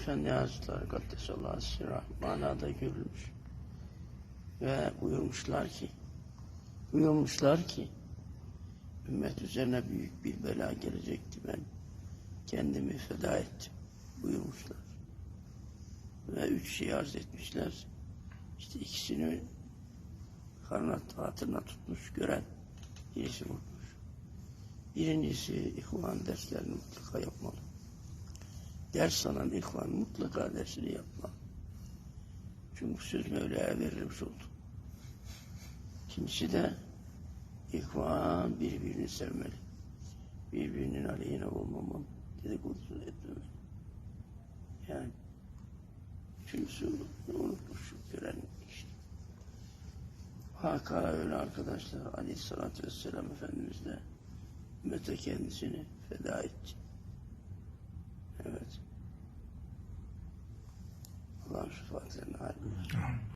Efendi Hazretleri Kaddesallahu Sirah manada görülmüş. Ve buyurmuşlar ki buyurmuşlar ki ümmet üzerine büyük bir bela gelecekti ben kendimi feda ettim buyurmuşlar. Ve üç şey arz etmişler. İşte ikisini karnına hatırına tutmuş gören birisi vurmuş. Birincisi ihvan derslerini mutlaka yapmalı. Ders alan ihvan mutlaka dersini yapmalı. Çünkü söz Mevla'ya verilmiş oldu. İkincisi de ihvan birbirini sevmeli. Birbirinin aleyhine olmamalı. Dedikodusunu etmemeli. Yani üçüncüsü unutmuş gören işte. Haka öyle arkadaşlar aleyhissalatü vesselam Efendimiz de ümmete kendisini feda etti. Fucks it not? Oh.